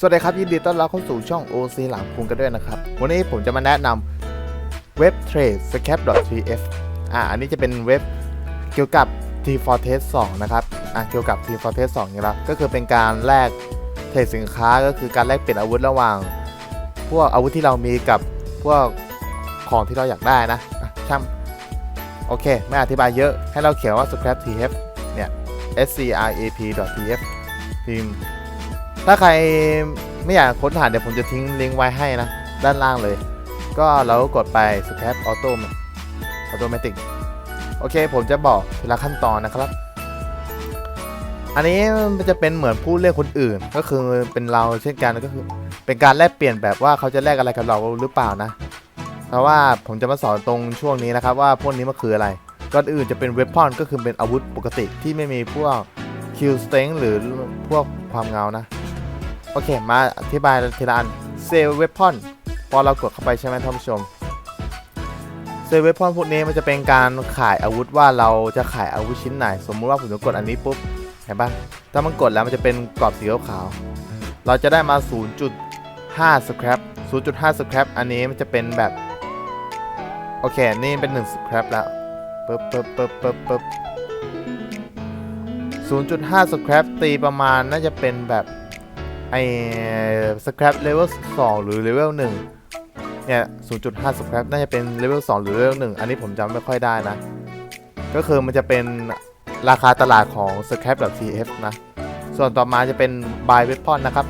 สวัสดีครับยินดีต้อนรับเข้าสู่ช่อง OC หลังคุงกันด้วยนะครับ วันนี้ผมจะมาแนะนำเว็บ trade scap tf อ่าอันนี้จะเป็นเว็บเกี่ยวกับ t f o r t e s 2นะครับอ่าเกี่ยวกับ t f o r t e s 2นี่แหละก็คือเป็นการแลกเทรดสินค้าก็คือการแลกเปลี่ยนอาวุธระหว่าง พวกอาวุธที่เรามีกับพวกของที่เราอยากได้นะอะช่างโอเค ไม่อธิบายเยอะให้เราเขียนว่า scrap tf เนี่ย s c r a p tf พิมพ์ ถ้าใครไม่อยากค้นหาเดี๋ยวผมจะทิ้งลิงก์ไว้ให้นะ ด้านล่างเลย ก็เราก็กดไป Scrap Auto Automatic โอเค ผมจะบอกทีละขั้นตอนนะครับ อันนี้มันจะเป็นเหมือนผู้เลือกคนอื่น ก็คือเป็นเราเช่นกันก็คือ เป็นการแลกเปลี่ยนแบบว่าเขาจะแลกอะไรกับเราหรือเปล่านะเพราะว่าผมจะมาสอนตรงช่วงนี้นะครับ ว่าพวกนี้มันคืออะไรก่อนอื่นจะเป็นเวพอนก็คือเป็นอาวุธปกติที่ไม่มีพวกคิวสเต็งหรือพวกความเงานะ โอเค มาอธิบายทีละอันเซลเวพอนพอเรากดเข้าไปใช่ไหมท่านผู้ชมเซลเวพอนพวกนี้มันจะเป็นการขายอาวุธว่าเราจะขายอาวุธชิ้นไหน สมมุติว่าผมจะกดอันนี้ปุ๊บเห็นปะถ้ามันกดแล้วมันจะเป็นกรอบสีขาวเราจะได้มา 0.5 scrap 0.5 scrap อันนี้มันจะเป็นแบบ โอเค นี่เป็น 1 scrap แล้วปึ๊บปึ๊บปึ๊บปึ๊บปึ๊บ0.5 scrap ตีประมาณน่าจะเป็นแบบ ไอ้ scrap level 2หรือ level 1เนี่ย 0.5 scrap น่าจะเป็น level 2หรือ level 1อันนี้ผมจำไม่ค่อยได้นะ ก็คือมันจะเป็นราคาตลาดของ scrap .tf นะ ส่วนต่อมาจะเป็น buy weapon นะครับ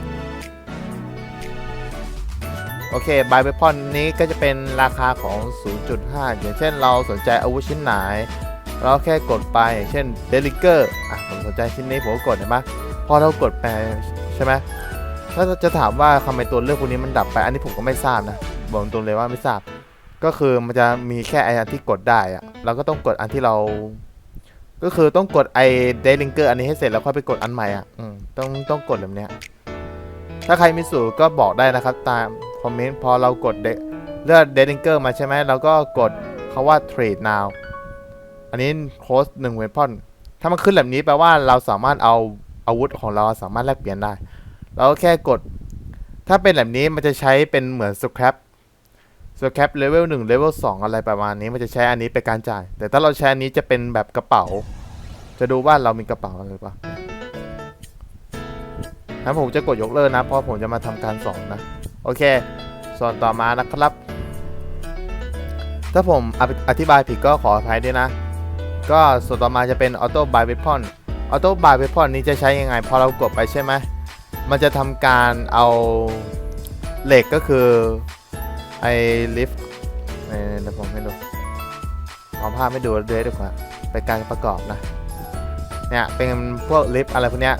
โอเค buy weapon นี้ก็จะเป็นราคาของ 0.5 อย่างเช่นเราสนใจอาวุธชิ้นไหน เราแค่กดไปเช่น d e l i g e r อะผมสนใจชิ้นนี้ผมก็กดเห็นไหมพอเรากดไปใช่ไหม ถ้าจะถามว่าทำไมตัวเลือกพวกนี้มันดับไป อันนี้ผมก็ไม่ทราบนะบอกตรงเลยว่าไม่ทราบ ก็คือมันจะมีแค่ไออันที่กดได้อะเราก็ต้องกดอันที่เรา ก็คือต้องกดไอเดลิงเกอร์อันนี้ให้เสร็จแล้วค่อยไปกดอันใหม่อะอืมต้องต้องกดแบบเนี้ยถ้าใครมีสูตรก็บอกได้นะครับ ตามคอมเมนต์พอเรากดเลือกเดลิงเกอร์มาใช่ไหมเราก็กดคาว่า trade now อันนี้โค้ดหนึ่งเวพอนถ้ามันขึ้นแบบนี้แปลว่าเราสามารถเอาอาวุธของเราสามารถแลกเปลี่ยนได้ เราก็แค่กด ถ้าเป็นแบบนี้มันจะใช้เป็นเหมือน scrap scrap level 1 level 2องอะไรประมาณนี้มันจะใช้อันนี้เป็นการจ่าย แต่ถ้าเราใช้อันนี้จะเป็นแบบกระเป๋า จะดูว่าเรามีกระเป๋าอะไรเปล่างั้นผมจะกดยกเลิกนะ เพราะผมจะมาทำการสอนนะ โอเคส่วนต่อมานะครับ ถ้าผมอธิอธิบายผิดก็ขออภัยด้วยนะ ก็ส่วนต่อมาจะเป็น auto buy weapon auto buy weapon นี้จะใช้ยังไง พอเรากดไปใช่ไหม มันจะทำการเอาเหล็กก็คือไอ้ลิฟต์เดี๋ยวผมให้ดูเอาภาพไม่ดูด้วยดีกว่าเป็นการประกอบนะ เนี่ยเป็นพวกลิฟต์อะไรพวกเนี้ย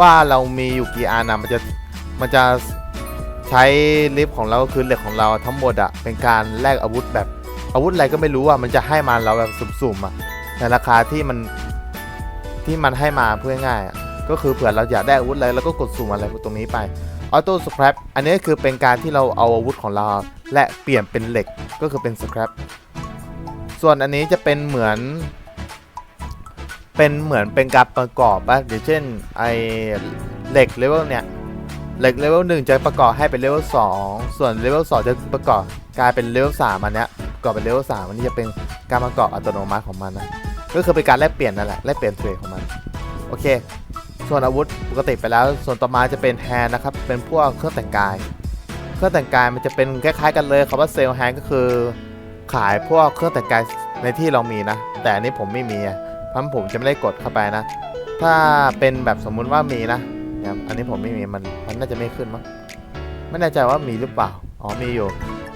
ว่าเรามีอยู่กี่อันนะมันจะมันจะใช้ลิฟต์ของเราก็คือเหล็กของเราทั้งหมดอะเป็นการแลกอาวุธแบบอาวุธอะไรก็ไม่รู้อะมันจะให้มาเราแบบสุ่มๆอะในราคาที่มันที่มันให้มาเพื่อง่ายอะ ก็คือเผื่อเราอยากได้อาวุธอะไรเราก็กดสุ่มอะไรตรงนี้ไปออโต้สครับอันนี้คือเป็นการที่เราเอาอาวุธของเรา และเปลี่ยนเป็นเหล็กก็คือเป็นสครับส่วนอันนี้จะเป็นเหมือน เป็นเหมือนเป็นการประกอบอะอย่างเช่นไอเหล็กเลเวลเนี่ยเหล็กเลเวลหนึ่งจะประกอบให้เป็นเลเวลสองส่วนเลเวลสองจะประกอบกลายเป็นเลเวลสามอันเนี้ยประกอบเป็นเลเวลสามอันนี้จะเป็นการประกอบอัตโนมัติของมันนะก็คือเป็นการแลกเปลี่ยนนั่นแหละแลกเปลี่ยนเทรดของมันโอเค ส่วนอาวุธปกติไปแล้ว ส่วนต่อมาจะเป็นแฮนด์นะครับ เป็นพวกเครื่องแต่งกาย เครื่องแต่งกายมันจะเป็นคล้ายๆกันเลยคำว่าเซลล์แฮนด์ก็คือ ขายพวกเครื่องแต่งกายในที่เรามีนะ แต่อันนี้ผมไม่มีเพราะผมจะไม่ได้กดเข้าไปนะ ถ้าเป็นแบบสมมุติว่ามีนะอันนี้ผมไม่มีมันมันน่าจะไม่ขึ้นมั้งไม่แน่ใจว่ามีหรือเปล่าอ๋อมีอยู่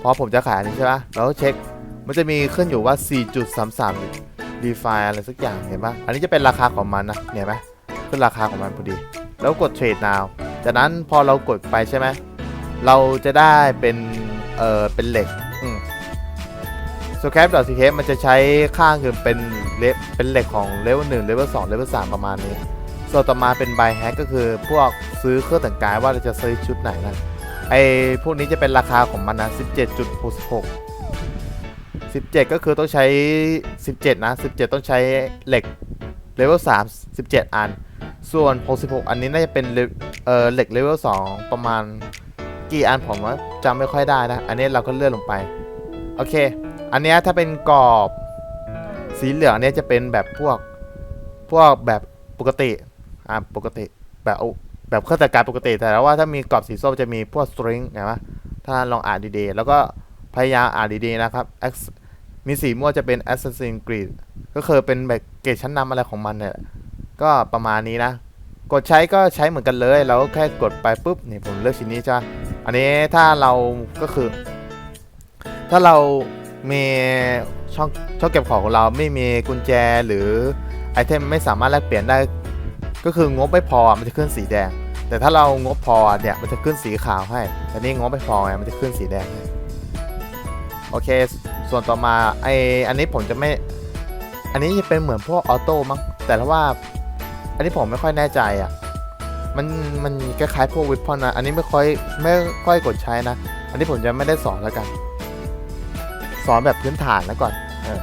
พอผมจะขายอันนี้ใช่ปะเราก็เช็คมันจะมีขึ้นอยู่ว่า 4.33 d e f i อะไรสักอย่างเห็นปะอันนี้จะเป็นราคาของมันนะเห็นไหม ขึ้นราคาของมันพอดี แล้วกดเทรด now จากนั้นพอเรากดไปใช่ไหมเราจะได้เป็นเอ่อเป็นเหล็กอืม s c r a p c k มันจะใช้ค่าคือเป็นเลเป็นเหล็กของเลเวลหนึ่งเลเวลสองเลเวลสามประมาณนี้ส่วนต่อมาเป็น buy hack ก็คือพวกซื้อเครื่องแต่งกายว่าเราจะซื้อชุดไหนนะไอพวกนี้จะเป็นราคาของมันนะ17.66 17 ก็คือต้องใช้ 17 นะ 17 ต้องใช้เหล็กเลเวล3 17 อัน ส่วน 66 อันนี้น่าจะเป็นเออเหล็กเลเวล2ประมาณกี่อันผมว่าจำไม่ค่อยได้นะ อันนี้เราก็เลื่อนลงไป โอเค อันนี้ถ้าเป็นกรอบสีเหลืองเนี่ยจะเป็นแบบพวกพวกแบบปกติอ่าปกติแบบเอาแบบเครื่องจักรการปกติ แต่ว่าถ้ามีกรอบสีส้มจะมีพวก string เห็นไหมถ้าลองอ่านดีๆ แล้วก็พยายามอ่านดีๆนะครับ มีสีม่วงจะเป็น Assassin's Creed ก็คือเป็นแบบเกรดชั้นนำอะไรของมันเนี่ย ก็ประมาณนี้นะ กดใช้ก็ใช้เหมือนกันเลยเราก็แค่กดไปปุ๊บนี่ผมเลือกชิ้นนี้จ้ะอันนี้ถ้าเราก็คือ ถ้าเรามีช่องช่องเก็บของของเราไม่มีกุญแจหรือไอเทมไม่สามารถแลกเปลี่ยนได้ ก็คืองบไม่พอมันจะขึ้นสีแดง แต่ถ้าเรางบพอเนี่ยมันจะขึ้นสีขาวให้แต่นี่งบไม่พอไงมันจะขึ้นสีแดงให้โอเค ส่วนต่อมาไออันนี้ผมจะไม่ อันนี้จะเป็นเหมือนพวกออโต้มั้งแต่ถ้าว่า อันนี้ผมไม่ค่อยแน่ใจอะ มันมันคล้ายๆพวกวิปพอนนะอันนี้ไม่ค่อยไม่ค่อยกดใช้นะ อันนี้ผมจะไม่ได้สอนแล้วกัน สอนแบบพื้นฐานแล้วก่อนเออ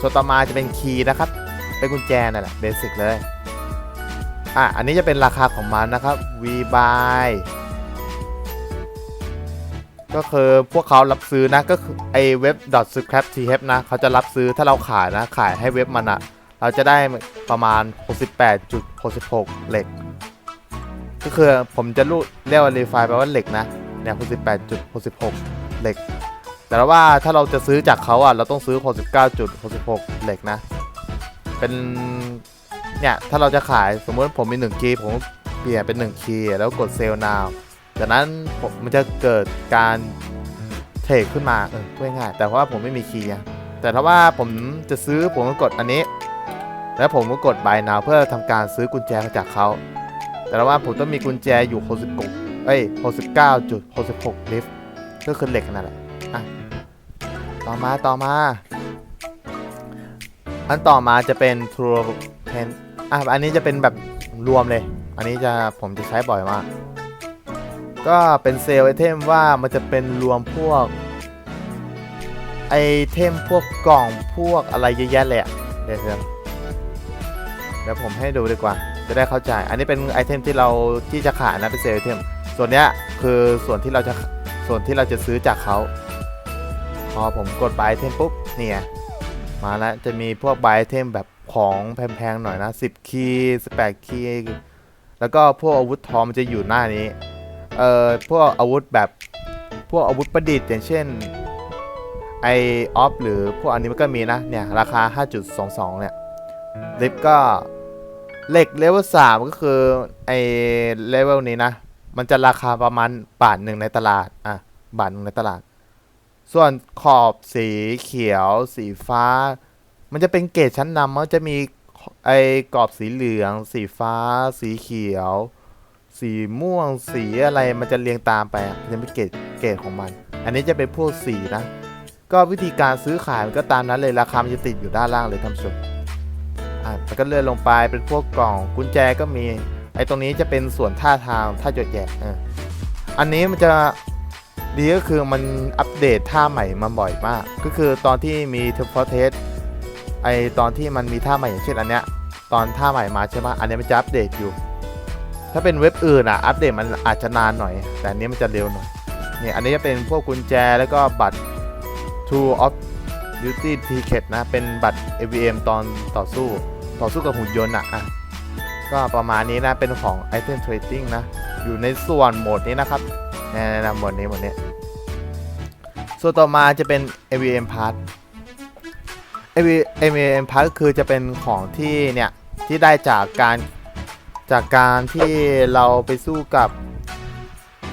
ส่วนต่อมาจะเป็นคีย์นะครับ เป็นกุญแจนั่นแหละเบสิกเลย อะอันนี้จะเป็นราคาของมันนะครับ V buy ก็คือพวกเขารับซื้อนะก็คือไอเว็บ .scrap t h นะเขาจะรับซื้อถ้าเราขายนะขายให้เว็บมันอะ เราจะได้ประมาณ 68.66 เหล็ก ก็คือผมจะรูเรียกว่า refine แปลว่าเหล็กนะเนี่ย68.66 เหล็ก แต่ว่าถ้าเราจะซื้อจากเขาอะเราต้องซื้อ 69.66 เหล็กนะ เป็นเนี่ยถ้าเราจะขายสมมติผมมี1คีย์ผมเปลี่ยนเป็น 1 คีย์แล้วกดเซลล์ now จากนั้นมมันจะเกิดการเทรดขึ้นมาเออง่ายๆแต่ว่าผมไม่มีคีย์อะแต่ถ้าว่าผมจะซื้อผมก็กดอันนี้ แล้วผมก็กด buy now เพื่อทำการซื้อกุญแจจากเขา แต่ว่าผมต้องมีกุญแจอยู่66เอ้ย69.66ลิฟก็คือเหล็กนั่นแหละอะต่อมาต่อมา อันต่อมาจะเป็น True Pen อะอันนี้จะเป็นแบบรวมเลย อันนี้จะผมจะใช้บ่อยมาก ก็เป็นเซลล์ไอเทมว่ามันจะเป็นรวมพวกไอเทมพวกกล่องพวกอะไรเยอะแยะเลยอะเดี๋ยวเดี๋ยว เดี๋ยวผมให้ดูดีกว่า จะได้เข้าใจ อันนี้เป็นไอเทมที่เราที่จะขายนะเป็นเซลล์ไอเทม ส่วนเนี้ยคือส่วนที่เราจะส่วนที่เราจะซื้อจากเขา พอผมกด buy item ปุ๊บเนี่ยมาแล้วจะมีพวก buy item แบบของแพงๆหน่อยนะ 10 คีย์18 คีย์แล้วก็พวกอาวุธทองมันจะอยู่หน้านี้ เอ่อพวกอาวุธแบบพวกอาวุธประดิษฐ์อย่างเช่นไอออฟหรือพวกอันนี้มันก็มีนะเนี่ยราคา 5.22 เนี่ยลิฟก็ เหล็กเลเวล3ก็คือไอเลเวลนี้นะ มันจะราคาประมาณบาทหนึ่งในตลาด อะ บาทหนึ่งในตลาด ส่วนขอบสีเขียว สีฟ้า มันจะเป็นเกรดชั้นนำมันจะมีไอกรอบสีเหลือง สีฟ้า สีเขียว สีม่วง สีอะไร มันจะเรียงตามไปมันจะเป็นเกรดเกรดของมัน อันนี้จะเป็นพวกสีนะ ก็วิธีการซื้อขายมันก็ตามนั้นเลยราคามันจะติดอยู่ด้านล่างเลยท่านผู้ชม อะมันก็เลื่อนลงไปเป็นพวกกล่องกุญแจก็มี ไอ้ตรงนี้จะเป็นส่วนท่าทางท่าหยดแยกอออันนี้มันจะดีก็คือมันอัปเดตท่าใหม่มาบ่อยมาก ก็คือตอนที่มีเทอร์ฟเทสไอตอนที่มันมีท่าใหม่อย่างเช่นอันเนี้ยตอนท่าใหม่มาใช่ไหมอันนี้มันจะอัปเดตอยู่ ถ้าเป็นเว็บอื่นอะอัปเดตมันอาจจะนานหน่อย แต่อันนี้มันจะเร็วหน่อยเนี่ยอันนี้จะเป็นพวกกุญแจแล้วก็บัตร True of Duty Ticket นะ เป็นบัตร AVM ตอนต่อสู้ ต่อสู้กับหุ่นยนต์อะอะก็ประมาณนี้นะเป็นของ Item Trading นะ อยู่ในส่วนโหมดนี้นะครับนี่นโหมดนี้โหมดนี้ ส่วนต่อมาจะเป็น AVM Pass AVM Pass คือจะเป็นของที่เนี่ย ที่ได้จากการจากการที่เราไปสู้กับ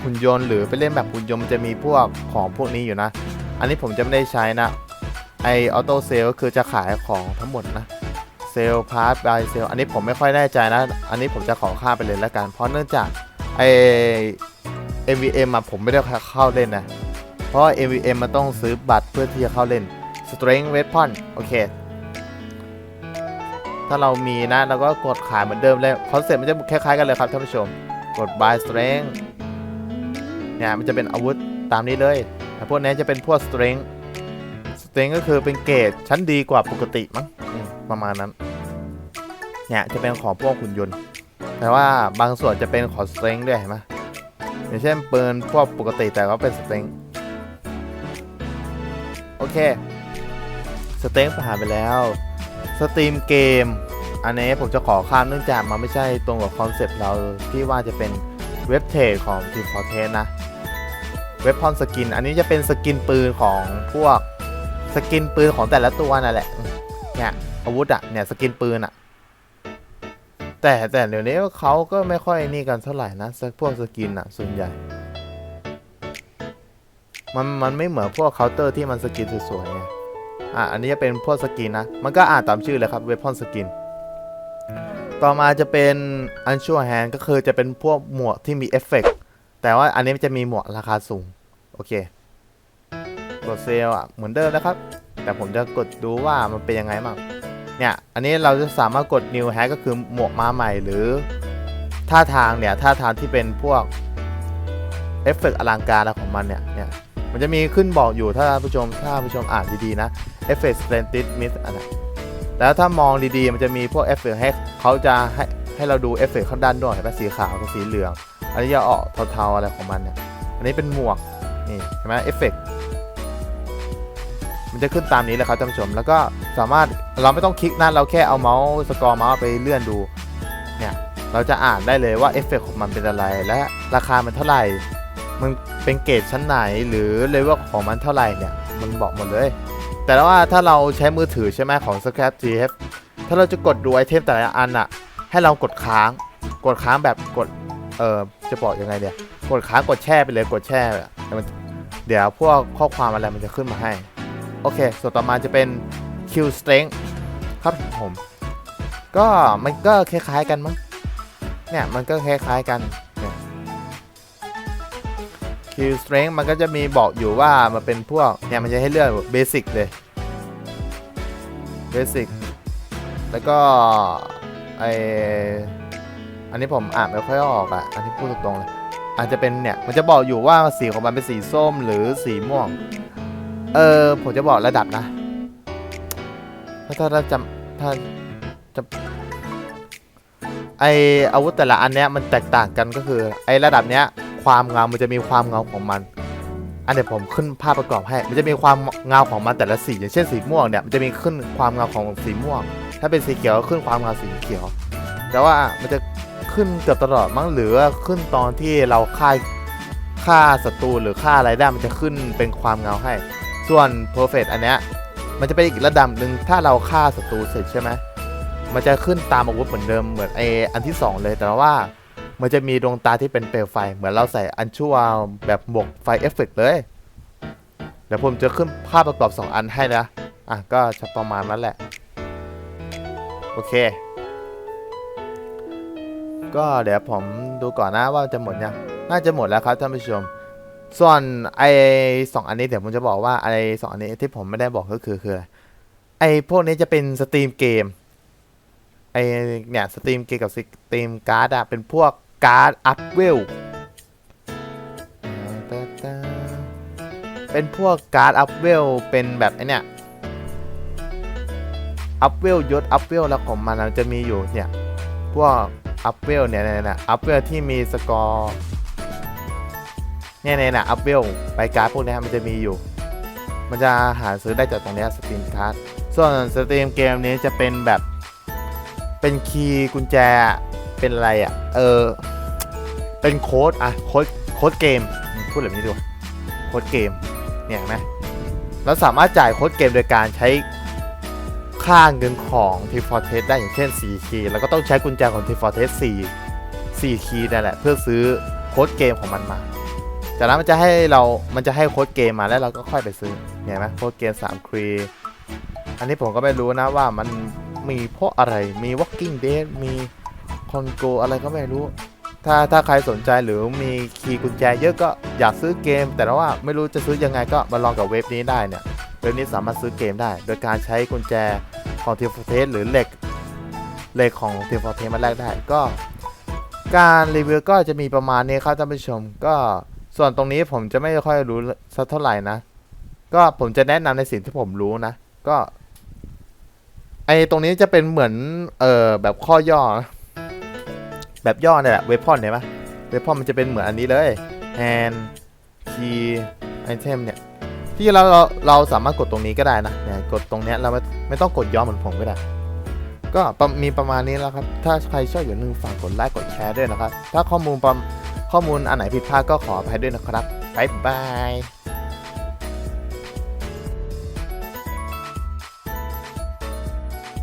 หุ่นยนต์หรือไปเล่นแบบหุ่นยนต์มันจะมีพวกของพวกนี้อยู่นะ อันนี้ผมจะไม่ได้ใช้นะ ไอออโต้เซลก็คือจะขายของทั้งหมดนะ เซลพาร์ทบายเซลอันนี้ผมไม่ค่อยแน่ใจนะ อันนี้ผมจะขอข้ามไปเลยแล้วกัน เพราะเนื่องจากไอ MVM อะผมไม่ได้เข้าเล่นนะ เพราะ MVM มันต้องซื้อบัตรเพื่อที่จะเข้าเล่น Strength Weapon โอเค ถ้าเรามีนะเราก็กดขายเหมือนเดิมเลยคอนเซ็ปต์มันจะคล้ายๆกันเลยครับท่านผู้ชม กด buy strength เนี่ยมันจะเป็นอาวุธตามนี้เลยแต่พวกนี้จะเป็นพวก strength strength ก็คือเป็นเกรดชั้นดีกว่าปกติมั้ง ประมาณนั้น เนี่ยจะเป็นของพวกหุ่นยนต์ แต่ว่าบางส่วนจะเป็นของสเตรงด้วยเห็นไหมอย่างเช่นปืนพวกปกติแต่ก็เป็นสเตรงโอเค สเตรงผ่านไปแล้ว สตรีมเกม อันนี้ผมจะขอข้ามเนื่องจากมันไม่ใช่ตรงกับคอนเซปต์เราที่ว่าจะเป็นเว็บเทรดของทีมฟอร์เทสนะเว็บพอนสกิน อันนี้จะเป็นสกินปืนของพวกสกินปืนของแต่ละตัวนั่นแหละ เนี่ย อาวุธอะเนี่ยสกินปืนอะแต่แต่เดี๋ยวนี้เขาก็ไม่ค่อยนี่กันเท่าไหร่นะสักพวกสกินอะส่วนใหญ่ มันมันไม่เหมือนพวกเคาน์เตอร์ที่มันสกินสวยๆไงอะอันนี้จะเป็นพวกสกินนะ มันก็อ่านตามชื่อเลยครับเวพอนสกินต่อมาจะเป็นอันชัวแฮนก็คือจะเป็นพวกหมวกที่มีเอฟเฟกต์แต่ว่าอันนี้จะมีหมวกราคาสูง โอเคกดเซลล์อะเหมือนเดิมนะครับ แต่ผมจะกดดูว่ามันเป็นยังไงบ้าง เนี่ยอันนี้เราจะสามารถกด new hack ก็คือหมวกมาใหม่หรือท่าทางเนี่ยท่าทางที่เป็นพวกเอฟเฟกต์อลังการอะไรของมันเนี่ยเนี่ยมันจะมีขึ้นบอกอยู่ถ้าผู้ชมถ้าผู้ชมอ่านดีๆนะเอฟเฟกต์สเตนติสมิสอันนั้นแล้วถ้ามองดีๆมันจะมีพวกเอฟเฟกต์ให้เขาจะให้ให้เราดูเอฟเฟกต์ข้างด้านด้วยเห็นไหมสีขาวกับสีเหลือง อันนี้จะออกเทาๆอะไรของมันเนี่ยอันนี้เป็นหมวกนี่เห็นไหมเอฟเฟกต์ มันจะขึ้นตามนี้เลยครับท่านผู้ชม แล้วก็สามารถเราไม่ต้องคลิกนะเราแค่เอาเมาส์สกอร์เมาส์ไปเลื่อนดูเนี่ยเราจะอ่านได้เลยว่าเอฟเฟกต์ของมันเป็นอะไร และราคามันเท่าไหร่ มันเป็นเกรดชั้นไหนหรือเลเวลของมันเท่าไหร่เนี่ยมันบอกหมดเลย แต่ว่าถ้าเราใช้มือถือใช่ไหมของ Scrap GF ถ้าเราจะกดดูไอเทมแต่ละอันอะให้เรากดค้าง กดค้างแบบกดเออจะบอกยังไงเนี่ยกดค้างกดแช่ไปเลยกดแช่เดี๋ยวพวกข้อความอะไรมันจะขึ้นมาให้ โอเค ส่วนต่อมาจะเป็น Q Strength ครับผม ก็มันก็คล้ายๆกันมั้ง เนี่ยมันก็คล้ายๆกัน Q Strength มันก็จะมีบอกอยู่ว่ามันเป็นพวก เนี่ยมันจะให้เลือกเบสิกเลย เบสิก แล้วก็ไออันนี้ผมอ่านไม่ค่อยออกอะ อันนี้พูดตรงๆเลย อาจจะเป็นเนี่ย มันจะบอกอยู่ว่าสีของมันเป็นสีส้มหรือสีม่วง เออผมจะบอกระดับนะถ้าถ้าถ้าจำถ้าจะไออาวุธแต่ละอันเนี้ยมันแตกต่างกันก็คือ ไอระดับเนี้ย ความเงามันจะมีความเงาของมัน อันเดี๋ยวผมขึ้นภาพประกอบให้ มันจะมีความเงาของมันแต่ละสีอย่างเช่นสีม่วงเนี่ยมันจะมีขึ้นความเงาของสีม่วง ถ้าเป็นสีเขียวขึ้นความเงาสีเขียว แต่ว่ามันจะขึ้นเกือบตลอดมั้งหรือว่าขึ้นตอนที่เราฆ่าฆ่าศัตรูหรือฆ่าอะไรได้มันจะขึ้นเป็นความเงาให้ ส่วน perfect อันเนี้ยมันจะเป็นอีกระดับหนึ่งถ้าเราฆ่าศัตรูเสร็จใช่ไหมมันจะขึ้นตามอาวุธเหมือนเดิมเหมือนไออันที่สองเลย แต่ว่ามันจะมีดวงตาที่เป็นเปลวไฟ เหมือนเราใส่อันชั่วแบบบวกไฟเอฟเฟกต์เลยเดี๋ยวผมจะขึ้นภาพประกอบ 2 อันให้นะ อะก็จะประมาณนั้นแหละ โอเค ก็เดี๋ยวผมดูก่อนนะว่าจะหมดยังน่าจะหมดแล้วครับท่านผู้ชม ส่วนไอสองอันนี้เดี๋ยวผมจะบอกว่าไอสองอันนี้ที่ผมไม่ได้บอกก็คือคืออะไรไอพวกนี้จะเป็นสตรีมเกมไอเนี่ยสตรีมเกมกับสตรีมการ์ดอะเป็นพวกการ์ดอัพเวลเป็นพวกการ์ดอัพเวลเป็นแบบไอเนี่ยอัพเวลยศอัพเวลแล้วของมันมันจะมีอยู่เนี่ยพวกอัพเวลเนี่ยเนี่ยอัพเวลที่มีสกอร์ เนี่ยเนี่ยนะอัพเวลไปการ์ดพวกนี้มันจะมีอยู่ มันจะหาซื้อได้จากตรงนี้สตรีมการ์ดส่วนสตรีมเกมนี้จะเป็นแบบเป็นคีย์กุญแจเป็นอะไรอะ เออ เป็นโค้ดอะโค้ดโค้ดเกมอืมพูดแบบนี้ดีกว่าโค้ดเกมเนี่ยเห็นไหมเราสามารถจ่ายโค้ดเกมโดยการใช้ค่าเงินของทีฟอร์เทสได้อย่างเช่น 4 คีย์แล้วก็ต้องใช้กุญแจของทีฟอร์เทส4 4คีย์นั่นแหละ เพื่อซื้อโค้ดเกมของมันมา จากนั้นมันจะให้เรา มันจะให้โค้ดเกมมาแล้วเราก็ค่อยไปซื้อ เห็นไหมโค้ดเกม3ครีอันนี้ผมก็ไม่รู้นะว่ามันมีเพราะอะไร มี Walking Dead มีคอนโกอะไรก็ไม่รู้ ถ้าถ้าใครสนใจหรือมีคีย์กุญแจเยอะก็อยากซื้อเกม แต่ว่าไม่รู้จะซื้อยังไงก็มาลองกับเว็บนี้ได้เนี่ยเว็บนี้สามารถซื้อเกมได้ โดยการใช้กุญแจของเทฟเทสหรือเหล็กเหล็กของเทฟเทสมาแลกได้ก็ การรีวิวก็จะมีประมาณนี้ครับท่านผู้ชมก็ ส่วนตรงนี้ผมจะไม่ค่อยรู้สักเท่าไหร่นะ ก็ผมจะแนะนำในสิ่งที่ผมรู้นะ ก็ ไอตรงนี้จะเป็นเหมือน เออแบบข้อย่อนะแบบย่อเนี่ยแหละเวพอนเห็นปะเวพอนมันจะเป็นเหมือนอันนี้เลย hand key item เนี่ย ที่เราเราเราสามารถกดตรงนี้ก็ได้นะเนี่ยกดตรงเนี้ยเราไม่ไม่ต้องกดย้อเหมือนผมก็ได้ก็มีประมาณนี้แล้วครับ ถ้าใครชอบอย่าลืมฝากกดไลค์กดแชร์ด้วยนะครับ ถ้าข้อมูลประ ข้อมูลอันไหนผิดพลาดก็ขออภัยด้วยนะครับบ๊ายบาย